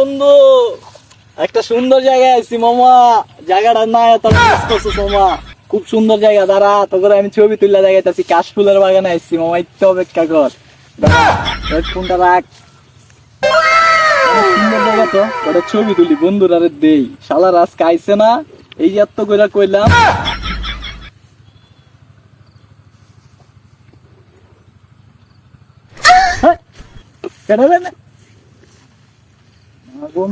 বন্ধু, একটা সুন্দর জায়গায় আছি মামা। না এত মামা। খুব সুন্দর জায়গা, দাঁড়া তো করে আমি ছবি তুললে জায়গাতে কাশফুলের বাগানে আসছি মামা অপেক্ষা কর। হেডফোনটা রাখ। তো ছবি তুলি, বন্ধুরা দেই। শালার আজকে আইছে না, এই যে এত কইরা কইলাম। কেন না? গো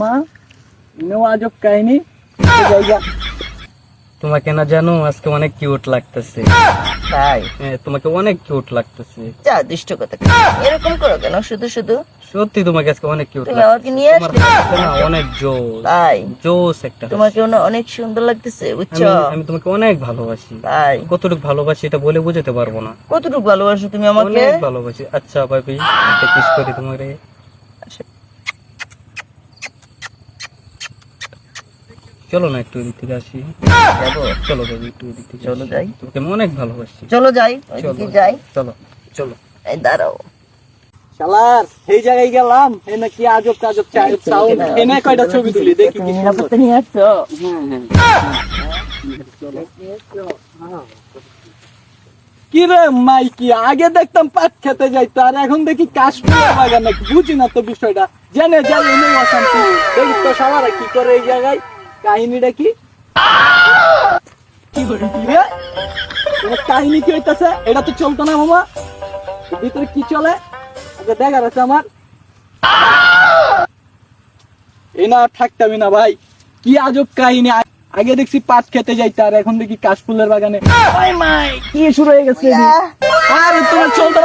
ইনেও আজব কাহিনী। তোমাকে না জানো আজকে অনেক কিউট লাগতেছে। তাই? হ্যাঁ তোমাকে অনেক কিউট লাগতেছে। যা দুষ্ট কথা এরকম করো কেন? শুধু শুধু। সত্যি তোমাকে আজকে অনেক কিউট আমাকে নিয়ে আসলে? না অনেক জোস তাই? জোস একটা তোমাকে অনেক সুন্দর লাগতেছে বুঝছ? আমি- তোমাকে অনেক ভালোবাসি। তাই? কতটুকু ভালোবাসি এটা বলে বোঝাতে পারব না। কতটুকু ভালোবাসো তুমি আমাকে? অনেক ভালোবাসি। আচ্ছা ভাবি একটা কিস করি তোমারে। চলো না একটু এদিক থেকে আসি। যাব? চলো ভাবি একটু এদিক থেকে চলো যাই। তোমাকে আমি অনেক ভালোবাসি। চলো যাই চলো ওইদিকে যাই। চলো চলো। এই দাঁড়াও। শালার সেই জায়গায় গেলাম এ নাকি আজব কাজব সাউন্ড এনে কয়টা ছবি তুলি দেখি কি নিয়ে আসছো? কি রে মাইকি আগে দেখতাম পাট খেতে যাইতো আর এখন দেখি কাশ্মীর বাগান নাকি বুঝি না তো বিষয়টা। জেনে জানি নেই অশান্তি দেখি তো সবারা কি করে এই জায়গায়। কাহিনীটা কি? কাহিনী কি হইতাছে? এটা তো চলতো না মামা। ভিতরে কি চলে? আচ্ছা দেখার আছে আমার। এই না আর থাকতামই না ভাই। কি আজব কাহিনী। আগে দেখছি পাট খেতে যাইতে আর এখন দেখি কাশফুলের বাগানে। মাই কি শুরু হয়ে গেছে? আরে তোমার চলতো